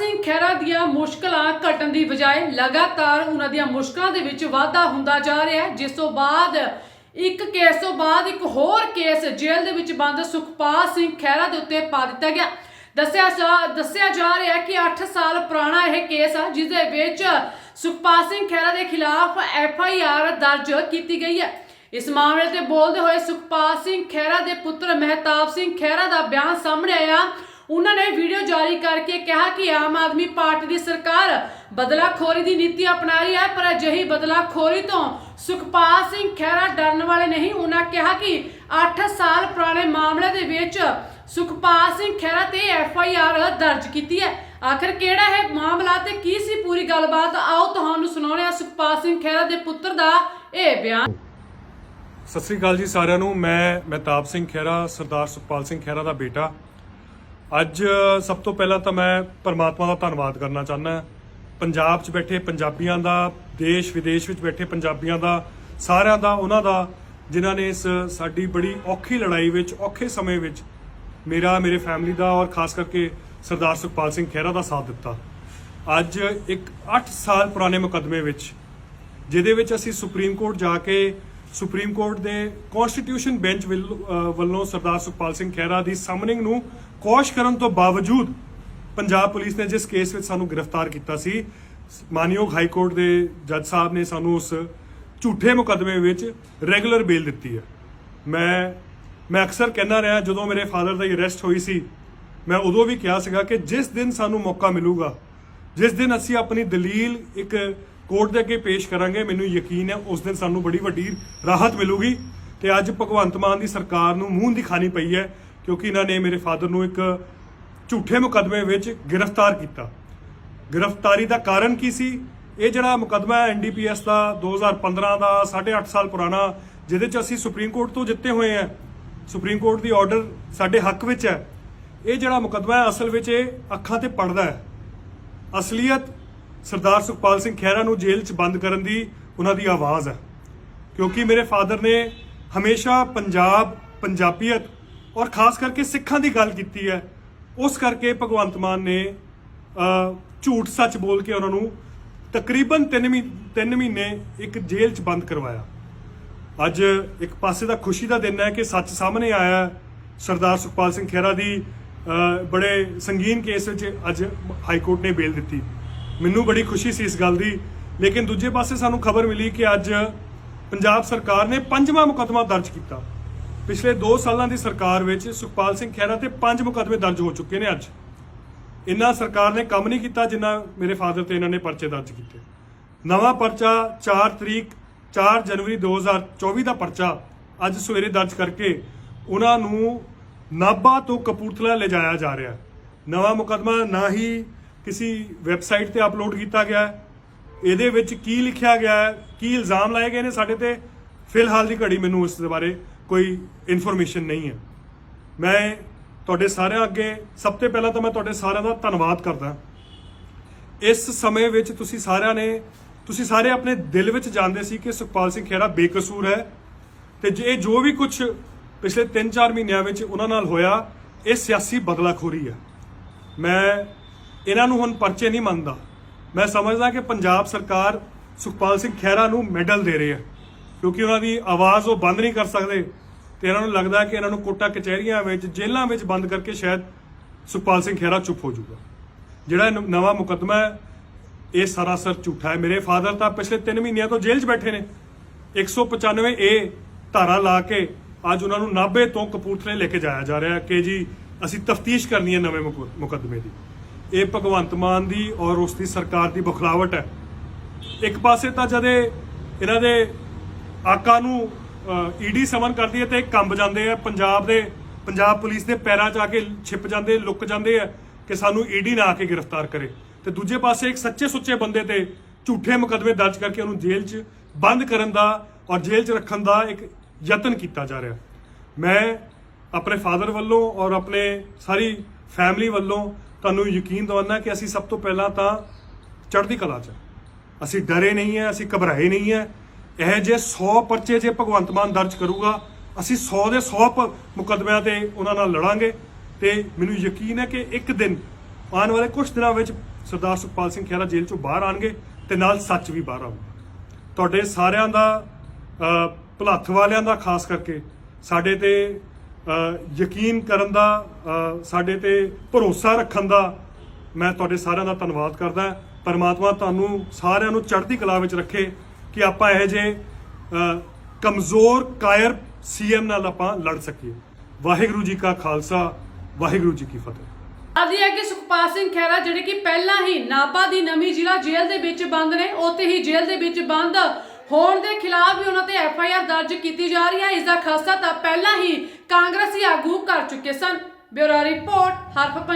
ਸਿੰਘ ਖਹਿਰਾ ਦੀਆਂ ਮੁਸ਼ਕਲਾਂ ਘਟਣ ਦੀ ਬਜਾਏ ਲਗਾਤਾਰ ਉਹਨਾਂ ਦੀਆਂ ਮੁਸ਼ਕਲਾਂ ਦੇ ਵਿੱਚ ਵਾਧਾ ਹੁੰਦਾ ਜਾ ਰਿਹਾ ਹੈ। ਜਿਸ ਤੋਂ ਬਾਅਦ ਇੱਕ ਕੇਸ ਤੋਂ ਬਾਅਦ ਇੱਕ ਹੋਰ ਕੇਸ ਜੇਲ੍ਹ ਦੇ ਵਿੱਚ ਬੰਦ ਸੁਖਪਾਲ ਸਿੰਘ ਖਹਿਰਾ ਦੇ ਉੱਤੇ ਪਾ ਦਿੱਤਾ ਗਿਆ। ਦੱਸਿਆ ਦੱਸਿਆ ਜਾ ਰਿਹਾ ਹੈ ਕਿ 8 ਸਾਲ ਪੁਰਾਣਾ ਇਹ ਕੇਸ ਆ ਜਿਸ ਦੇ ਵਿੱਚ ਸੁਖਪਾਲ ਸਿੰਘ ਖਹਿਰਾ ਦੇ ਖਿਲਾਫ ਐਫ ਆਈ ਆਰ ਦਰਜ ਕੀਤੀ ਗਈ ਹੈ। ਇਸ ਮਾਮਲੇ ਤੇ ਬੋਲਦੇ ਹੋਏ ਸੁਖਪਾਲ ਸਿੰਘ ਖਹਿਰਾ ਦੇ ਪੁੱਤਰ ਮਹਿਤਾਬ ਸਿੰਘ ਖਹਿਰਾ ਦਾ ਬਿਆਨ ਸਾਹਮਣੇ ਆਇਆ। ਉਹਨਾਂ ਨੇ ਵੀਡੀਓ ਜਾਰੀ ਕਰਕੇ ਕਿਹਾ ਕਿ ਆਮ ਆਦਮੀ ਪਾਰਟੀ ਦੀ ਸਰਕਾਰ ਬਦਲਾਖੋਰੀ ਦੀ ਨੀਤੀ ਅਪਣਾ ਰਹੀ ਹੈ, ਪਰ ਅਜਿਹੀ ਬਦਲਾਖੋਰੀ ਤੋਂ ਸੁਖਪਾਲ ਸਿੰਘ ਖਹਿਰਾ ਡਰਨ ਵਾਲੇ ਨਹੀਂ। ਉਹਨਾਂ ਕਿਹਾ ਕਿ 8 ਸਾਲ ਪੁਰਾਣੇ ਮਾਮਲੇ ਦੇ ਵਿੱਚ ਸੁਖਪਾਲ ਸਿੰਘ ਖਹਿਰਾ ਤੇ ਐਫ ਆਈ ਆਰ ਦਰਜ ਕੀਤੀ ਹੈ। ਆਖਰ ਕਿਹੜਾ ਹੈ ਮਾਮਲਾ ਤੇ ਕੀ ਸੀ ਪੂਰੀ ਗੱਲਬਾਤ? ਆਓ ਤੁਹਾਨੂੰ ਸੁਣਾਉਂਦੇ ਹਾਂ ਸੁਖਪਾਲ ਸਿੰਘ ਖਹਿਰਾ ਦੇ ਪੁੱਤਰ ਦਾ ਇਹ ਬਿਆਨ। ਸਤਿ ਸ੍ਰੀ ਅਕਾਲ ਜੀ ਸਾਰਿਆਂ ਨੂੰ। ਮੈਂ ਮਹਿਤਾਬ ਸਿੰਘ ਖਹਿਰਾ, ਸਰਦਾਰ ਸੁਖਪਾਲ ਸਿੰਘ ਖਹਿਰਾ ਦਾ ਬੇਟਾ। ਅੱਜ ਸਭ ਤੋਂ ਪਹਿਲਾਂ ਤਾਂ ਮੈਂ ਪਰਮਾਤਮਾ ਦਾ ਧੰਨਵਾਦ ਕਰਨਾ ਚਾਹੁੰਦਾ ਪੰਜਾਬ 'ਚ ਬੈਠੇ ਪੰਜਾਬੀਆਂ ਦਾ, ਦੇਸ਼ ਵਿਦੇਸ਼ ਵਿੱਚ ਬੈਠੇ ਪੰਜਾਬੀਆਂ ਦਾ, ਸਾਰਿਆਂ ਦਾ, ਉਹਨਾਂ ਦਾ, ਜਿਨ੍ਹਾਂ ਨੇ ਇਸ ਸਾਡੀ ਬੜੀ ਔਖੀ ਲੜਾਈ ਵਿੱਚ, ਔਖੇ ਸਮੇਂ ਵਿੱਚ ਮੇਰਾ, ਮੇਰੇ ਫੈਮਿਲੀ ਦਾ ਔਰ ਖਾਸ ਕਰਕੇ ਸਰਦਾਰ ਸੁਖਪਾਲ ਸਿੰਘ ਖਹਿਰਾ ਦਾ ਸਾਥ ਦਿੱਤਾ। ਅੱਜ ਇੱਕ 8 ਸਾਲ ਪੁਰਾਣੇ ਮੁਕੱਦਮੇ ਵਿੱਚ, ਜਿਹਦੇ ਵਿੱਚ ਅਸੀਂ ਸੁਪਰੀਮ ਕੋਰਟ ਜਾ ਕੇ ਸੁਪਰੀਮ ਕੋਰਟ ਦੇ ਕਨਸਟੀਟਿਊਸ਼ਨ ਬੈਂਚ ਵੱਲੋਂ ਸਰਦਾਰ ਸੁਖਪਾਲ ਸਿੰਘ ਖਹਿਰਾ ਦੀ ਸਮਨਿੰਗ ਨੂੰ ਕੋਸ਼ ਕਰਨ ਤੋਂ ਬਾਵਜੂਦ ਪੰਜਾਬ ਪੁਲਿਸ ਨੇ ਜਿਸ ਕੇਸ ਵਿੱਚ ਸਾਨੂੰ ਗ੍ਰਿਫਤਾਰ ਕੀਤਾ ਸੀ, ਮਾਨਯੋਗ ਹਾਈ ਕੋਰਟ ਦੇ ਜੱਜ ਸਾਹਿਬ ਨੇ ਸਾਨੂੰ ਉਸ ਝੂਠੇ ਮੁਕੱਦਮੇ ਵਿੱਚ ਰੈਗੂਲਰ ਬੇਲ ਦਿੱਤੀ ਹੈ। ਮੈਂ ਮੈਂ ਅਕਸਰ ਕਹਿੰਦਾ ਰਿਹਾ, ਜਦੋਂ ਮੇਰੇ ਫਾਦਰ ਦਾ ਅਰੈਸਟ ਹੋਈ ਸੀ, ਮੈਂ ਉਦੋਂ ਵੀ ਕਿਹਾ ਸੀਗਾ ਕਿ ਜਿਸ ਦਿਨ ਸਾਨੂੰ ਮੌਕਾ ਮਿਲੂਗਾ, ਜਿਸ ਦਿਨ ਅਸੀਂ ਆਪਣੀ ਦਲੀਲ ਇੱਕ ਕੋਰਟ ਦੇ ਅੱਗੇ ਪੇਸ਼ ਕਰਾਂਗੇ। ਮੈਨੂੰ ਯਕੀਨ ਹੈ ਉਸ ਦਿਨ ਸਾਨੂੰ ਬੜੀ ਵੱਡੀ ਰਾਹਤ ਮਿਲੂਗੀ ਤੇ ਅੱਜ ਭਗਵੰਤ ਮਾਨ ਦੀ ਸਰਕਾਰ ਨੂੰ ਮੂੰਹ ਦਿਖਾਣੀ ਪਈ ਹੈ ਕਿਉਂਕਿ ਇਹਨਾਂ ਨੇ ਮੇਰੇ ਫਾਦਰ ਨੂੰ ਇੱਕ ਝੂਠੇ ਮੁਕੱਦਮੇ ਵਿੱਚ ਗ੍ਰਿਫਤਾਰ ਕੀਤਾ। ਗ੍ਰਿਫਤਾਰੀ ਦਾ ਕਾਰਨ ਕੀ ਸੀ? ਇਹ ਜਿਹੜਾ ਮੁਕੱਦਮਾ ਹੈ ਐਨਡੀਪੀਐਸ ਦਾ 2015 ਦਾ 8.5 ਸਾਲ ਪੁਰਾਣਾ, ਜਿਹਦੇ 'ਚ ਅਸੀਂ ਸੁਪਰੀਮ ਕੋਰਟ ਤੋਂ ਜਿੱਤੇ ਹੋਏ ਹਾਂ। ਸੁਪਰੀਮ ਕੋਰਟ ਦੀ ਆਰਡਰ ਸਾਡੇ ਹੱਕ ਵਿੱਚ ਹੈ। ਇਹ ਜਿਹੜਾ ਮੁਕੱਦਮਾ ਹੈ, ਅਸਲ ਵਿੱਚ ਇਹ ਅੱਖਾਂ ਤੇ ਪੜਦਾ ਹੈ। ਅਸਲੀਅਤ ਸਰਦਾਰ ਸੁਖਪਾਲ ਸਿੰਘ ਖਹਿਰਾ ਨੂੰ ਜੇਲ੍ਹ 'ਚ ਬੰਦ ਕਰਨ ਦੀ ਉਹਨਾਂ ਦੀ ਆਵਾਜ਼ ਹੈ। ਕਿਉਂਕਿ ਮੇਰੇ ਫਾਦਰ ਨੇ ਹਮੇਸ਼ਾ ਪੰਜਾਬ, ਪੰਜਾਬੀਅਤ ਔਰ ਖਾਸ ਕਰਕੇ ਸਿੱਖਾਂ ਦੀ ਗੱਲ ਕੀਤੀ ਹੈ। ਉਸ ਕਰਕੇ ਭਗਵੰਤ ਮਾਨ ਨੇ ਝੂਠ ਸੱਚ ਬੋਲ ਕੇ ਉਹਨਾਂ ਨੂੰ ਤਕਰੀਬਨ 3 ਮਹੀਨੇ 3 ਮਹੀਨੇ ਇੱਕ ਜੇਲ੍ਹ 'ਚ ਬੰਦ ਕਰਵਾਇਆ। ਅੱਜ ਇੱਕ ਪਾਸੇ ਦਾ ਖੁਸ਼ੀ ਦਾ ਦਿਨ ਹੈ ਕਿ ਸੱਚ ਸਾਹਮਣੇ ਆਇਆ ਸਰਦਾਰ ਸੁਖਪਾਲ ਸਿੰਘ ਖਹਿਰਾ ਦੀ ਬੜੇ ਸੰਗੀਨ ਕੇਸ ਵਿੱਚ ਅੱਜ ਹਾਈ ਕੋਰਟ ਨੇ ਬੇਲ ਦਿੱਤੀ। ਮੈਨੂੰ ਬੜੀ ਖੁਸ਼ੀ ਸੀ ਇਸ ਗੱਲ ਦੀ। ਲੇਕਿਨ ਦੂਜੇ ਪਾਸੇ ਸਾਨੂੰ ਖਬਰ ਮਿਲੀ ਕਿ ਅੱਜ ਪੰਜਾਬ ਸਰਕਾਰ ਨੇ ਪੰਜਵਾਂ ਮੁਕੱਦਮਾ ਦਰਜ ਕੀਤਾ। ਪਿਛਲੇ 2 ਸਾਲਾਂ ਦੀ ਸਰਕਾਰ ਵਿੱਚ ਸੁਖਪਾਲ ਸਿੰਘ ਖਹਿਰਾ ਤੇ ਪੰਜ ਮੁਕੱਦਮੇ ਦਰਜ ਹੋ ਚੁੱਕੇ ਨੇ ਅੱਜ। ਇੰਨਾ ਸਰਕਾਰ ਨੇ ਕੰਮ ਨਹੀਂ ਕੀਤਾ ਜਿੰਨਾ ਮੇਰੇ ਫਾਦਰ ਤੇ ਇਹਨਾਂ ਨੇ ਪਰਚੇ ਦਰਜ ਕੀਤੇ। ਨਵਾਂ ਪਰਚਾ 4 ਤਰੀਕ 4 ਜਨਵਰੀ 2024 ਦਾ ਪਰਚਾ ਅੱਜ ਸਵੇਰੇ ਦਰਜ ਕਰਕੇ ਉਹਨਾਂ ਨੂੰ ਨਾਭਾ ਤੋਂ ਕਪੂਰਥਲਾ ਲਿਜਾਇਆ ਜਾ ਰਿਹਾ। ਨਵਾਂ ਮੁਕੱਦਮਾ ਨਾ ਹੀ ਕਿਸੇ ਵੈਬਸਾਈਟ ਤੇ ਅਪਲੋਡ ਕੀਤਾ ਗਿਆ ਹੈ। ਇਹਦੇ ਵਿੱਚ ਕੀ ਲਿਖਿਆ ਗਿਆ ਹੈ, ਕੀ ਇਲਜ਼ਾਮ ਲਾਏ ਗਏ ਨੇ ਸਾਡੇ ਤੇ, ਫਿਲਹਾਲ ਦੀ ਘੜੀ ਮੈਨੂੰ ਇਸ ਦੇ ਬਾਰੇ ਕੋਈ ਇਨਫੋਰਮੇਸ਼ਨ ਨਹੀਂ ਹੈ। ਮੈਂ ਤੁਹਾਡੇ ਸਾਰਿਆਂ ਅੱਗੇ, ਸਭ ਤੋਂ ਪਹਿਲਾਂ ਤਾਂ ਮੈਂ ਤੁਹਾਡੇ ਸਾਰਿਆਂ ਦਾ ਧੰਨਵਾਦ ਕਰਦਾ ਇਸ ਸਮੇਂ ਵਿੱਚ ਤੁਸੀਂ ਸਾਰਿਆਂ ਨੇ, ਤੁਸੀਂ ਸਾਰੇ ਆਪਣੇ ਦਿਲ ਵਿੱਚ ਜਾਣਦੇ ਸੀ ਕਿ ਸੁਖਪਾਲ ਸਿੰਘ ਖਹਿਰਾ ਬੇਕਸੂਰ ਹੈ ਤੇ ਜੇ ਇਹ ਜੋ ਵੀ ਕੁਝ ਪਿਛਲੇ 3-4 ਮਹੀਨਿਆਂ ਵਿੱਚ ਉਹਨਾਂ ਨਾਲ ਹੋਇਆ, ਇਹ ਸਿਆਸੀ ਬਦਲਾਖੋਰੀ ਹੈ। ਮੈਂ ਇਹਨਾਂ ਨੂੰ ਹੁਣ ਪਰਚੇ ਨਹੀਂ ਮੰਨਦਾ। ਮੈਂ ਸਮਝਦਾ ਕਿ ਪੰਜਾਬ ਸਰਕਾਰ ਸੁਖਪਾਲ ਸਿੰਘ ਖਹਿਰਾ ਨੂੰ ਮੈਡਲ ਦੇ ਰਹੀ ਹੈ, ਕਿਉਂਕਿ ਉਹਨਾਂ ਦੀ ਆਵਾਜ਼ ਉਹ ਬੰਦ ਨਹੀਂ ਕਰ ਸਕਦੇ ਤੇ ਇਹਨਾਂ ਨੂੰ ਲੱਗਦਾ ਕਿ ਇਹਨਾਂ ਨੂੰ ਕੋਟਾ ਕਚਹਿਰੀਆਂ ਵਿੱਚ, ਜੇਲ੍ਹਾਂ ਵਿੱਚ ਬੰਦ ਕਰਕੇ ਸ਼ਾਇਦ ਸੁਖਪਾਲ ਸਿੰਘ ਖਹਿਰਾ ਚੁੱਪ ਹੋ ਜਾਊਗਾ। ਜਿਹੜਾ ਨਵਾਂ ਮੁਕੱਦਮਾ ਹੈ, ਇਹ ਸਰਾਸਰ ਝੂਠਾ ਹੈ। ਮੇਰੇ ਫਾਦਰ ਤਾਂ ਪਿਛਲੇ 3 ਮਹੀਨਿਆਂ ਤੋਂ ਜੇਲ੍ਹ 'ਚ ਬੈਠੇ ਨੇ। 195 ਏ ਧਾਰਾ ਲਾ ਕੇ ਅੱਜ ਉਹਨਾਂ ਨੂੰ ਨਾਭੇ ਤੋਂ ਕਪੂਰਥਲੇ ਲੈ ਕੇ ਜਾਇਆ ਜਾ ਰਿਹਾ ਕਿ ਜੀ, ਅਸੀਂ ਤਫਤੀਸ਼ ਕਰਨੀ ਹੈ ਨਵੇਂ ਮੁਕ- ਮੁਕੱਦਮੇ ਦੀ। ਇਹ ਭਗਵੰਤ ਮਾਨ ਦੀ ਔਰ ਉਸ ਦੀ ਸਰਕਾਰ ਦੀ ਬਖਲਾਵਟ ਹੈ। ਇੱਕ ਪਾਸੇ ਤਾਂ ਜਦੇ ਇਹਨਾਂ ਦੇ ਆਕਾ ਨੂੰ ਈਡੀ ਸਮਨ ਕਰਦੀ ਹੈ ਤੇ ਇਹ ਕੰਬ ਜਾਂਦੇ ਆ, ਪੰਜਾਬ ਦੇ, ਪੰਜਾਬ ਪੁਲਿਸ ਦੇ ਪੈਰਾਂ 'ਚ ਆ ਕੇ ਛਿਪ ਜਾਂਦੇ, ਲੁੱਕ ਜਾਂਦੇ ਆ ਕਿ ਸਾਨੂੰ ਈਡੀ ਨਾ ਆ ਕੇ ਗ੍ਰਿਫਤਾਰ ਕਰੇ। ਤੇ ਦੂਜੇ ਪਾਸੇ ਇੱਕ ਸੱਚੇ ਸੁੱਚੇ ਬੰਦੇ ਤੇ ਝੂਠੇ ਮੁਕੱਦਮੇ ਦਰਜ ਕਰਕੇ ਉਹਨੂੰ ਜੇਲ੍ਹ 'ਚ ਬੰਦ ਕਰਨ ਦਾ ਔਰ ਜੇਲ੍ਹ 'ਚ ਰੱਖਣ ਦਾ ਇੱਕ ਯਤਨ ਕੀਤਾ ਜਾ ਰਿਹਾ। ਮੈਂ ਆਪਣੇ ਫਾਦਰ ਵੱਲੋਂ ਔਰ ਆਪਣੇ ਸਾਰੀ ਫੈਮਿਲੀ ਵੱਲੋਂ ਤੁਹਾਨੂੰ ਯਕੀਨ ਦਿਵਾਉਣਾ ਕਿ ਅਸੀਂ ਸਭ ਤੋਂ ਪਹਿਲਾਂ ਤਾਂ ਚੜ੍ਹਦੀ ਕਲਾ 'ਚ ਅਸੀਂ ਡਰੇ ਨਹੀਂ ਹੈ ਅਸੀਂ ਘਬਰਾਏ ਨਹੀਂ ਹੈ। ਇਹ ਜੇ 100 ਪਰਚੇ ਜੇ ਭਗਵੰਤ ਮਾਨ ਦਰਜ ਕਰੂਗਾ ਅਸੀਂ 100 ਦੇ 100 ਪ- ਮੁਕੱਦਮਿਆਂ ਤੇ ਉਹਨਾਂ ਨਾਲ ਲੜਾਂਗੇ। ਤੇ ਮੈਨੂੰ ਯਕੀਨ ਹੈ ਕਿ ਇੱਕ ਦਿਨ ਆਉਣ ਵਾਲੇ ਕੁਝ ਦਿਨਾਂ ਵਿੱਚ ਸਰਦਾਰ ਸੁਖਪਾਲ ਸਿੰਘ ਖਹਿਰਾ ਜੇਲ੍ਹ ਚੋਂ ਬਾਹਰ ਆਣਗੇ ਤੇ ਨਾਲ ਸੱਚ ਵੀ ਬਾਹਰ ਆਊਗਾ। ਤੁਹਾਡੇ ਸਾਰਿਆਂ ਦਾ ਅ, ਭੁਲੱਥ ਵਾਲਿਆਂ ਦਾ ਖਾਸ ਕਰਕੇ ਸਾਡੇ ਤੇ ਯਕੀਨ ਕਰਨ ਦਾ ਸਾਡੇ ਤੇ ਭਰੋਸਾ ਰੱਖਣ ਦਾ ਮੈਂ ਤੁਹਾਡੇ ਸਾਰਿਆਂ ਦਾ ਧੰਨਵਾਦ ਕਰਦਾ ਪਰਮਾਤਮਾ ਤੁਹਾਨੂੰ ਸਾਰਿਆਂ ਨੂੰ ਚੜ੍ਹਦੀ ਕਲਾ ਵਿੱਚ ਰੱਖੇ ਕਿ ਆਪਾਂ ਇਹੋ ਜਿਹੇ ਕਮਜ਼ੋਰ, ਕਾਇਰ ਸੀਐਮ ਨਾਲ ਆਪਾਂ ਲੜ ਸਕੀਏ। ਵਾਹਿਗੁਰੂ ਜੀ ਕਾ ਖਾਲਸਾ, ਵਾਹਿਗੁਰੂ ਜੀ ਕੀ ਫਤਿਹ। ਆਦੀ ਹੈ ਕਿ ਸੁਖਪਾਲ ਸਿੰਘ ਖਹਿਰਾ, ਜਿਹੜੇ ਕਿ ਪਹਿਲਾਂ ਹੀ ਨਾਭਾ ਦੀ ਨਵੀਂ ਜ਼ਿਲ੍ਹਾ ਜੇਲ੍ਹ ਦੇ ਵਿੱਚ ਬੰਦ ਨੇ, ਉੱਥੇ ਹੀ ਜੇਲ੍ਹ ਦੇ ਵਿੱਚ ਬੰਦ ਹੋਣ ਦੇ ਖਿਲਾਫ ਵੀ ਉਹਨਾਂ ਤੇ ਐਫ ਆਈ ਆਰ ਦਰਜ ਕੀਤੀ ਜਾ ਰਹੀ ਹੈ। ਇਸ ਦਾ ਖਾਸਾ ਤਾਂ ਪਹਿਲਾਂ ਹੀ ਕਾਂਗਰਸੀ ਆਗੂ ਕਰ ਚੁੱਕੇ ਸਨ। ਬਿਊਰੋ ਰਿਪੋਰਟ, ਹਰਫ